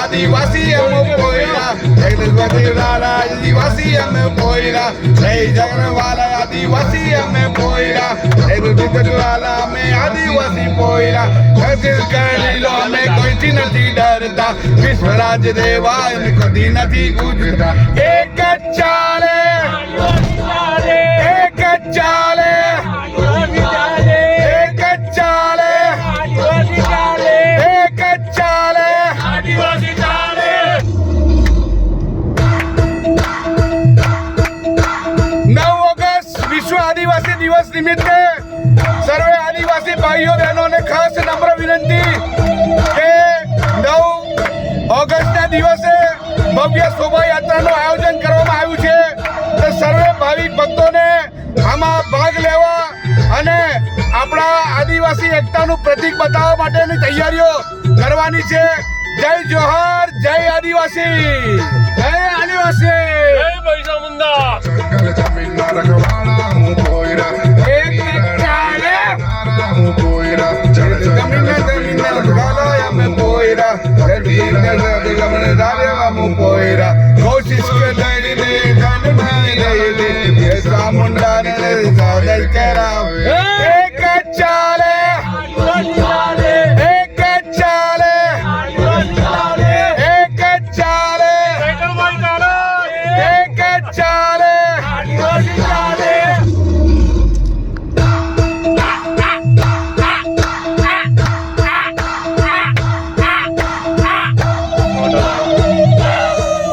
આદિવાસી અમે પોયરા એક દેશવાસીવાલા આદિવાસી અમે પોયરા જય જગનવાલા આદિવાસી અમે પોયરા એક વિકટવાલા અમે આદિવાસી પોયરા કરી લો અમે કોઈથી નથી ડરતા. વિશ્વરાજ દેવાય કદી નથી ગુજરતા એક ચાલે. એક ચાલે. જ ચાલે. નવ ઓગસ્ટ વિશ્વ આદિવાસી દિવસ નિમિત્તે સર્વે આદિવાસી ભાઈઓ, બહેનોને ખાસ નમ્ર વિનંતી કે ભવ્ય શોભાયાત્રાનું આયોજન કરવામાં આવ્યું છે. તો સર્વે ભાવિક ભક્તોને આમાં ભાગ લેવા અને આપણા આદિવાસી એકતાનું પ્રતીક બતાવવા માટેની તૈયારીઓ કરવાની છે. જય જોહર જય આદિવાસી જય આદિવાસી. એક ચાલે. Camina, જમીન જમીન ya જમીન poira. mu poira koşiş köleyini tanımayla yedi bir samundane zader keram hey!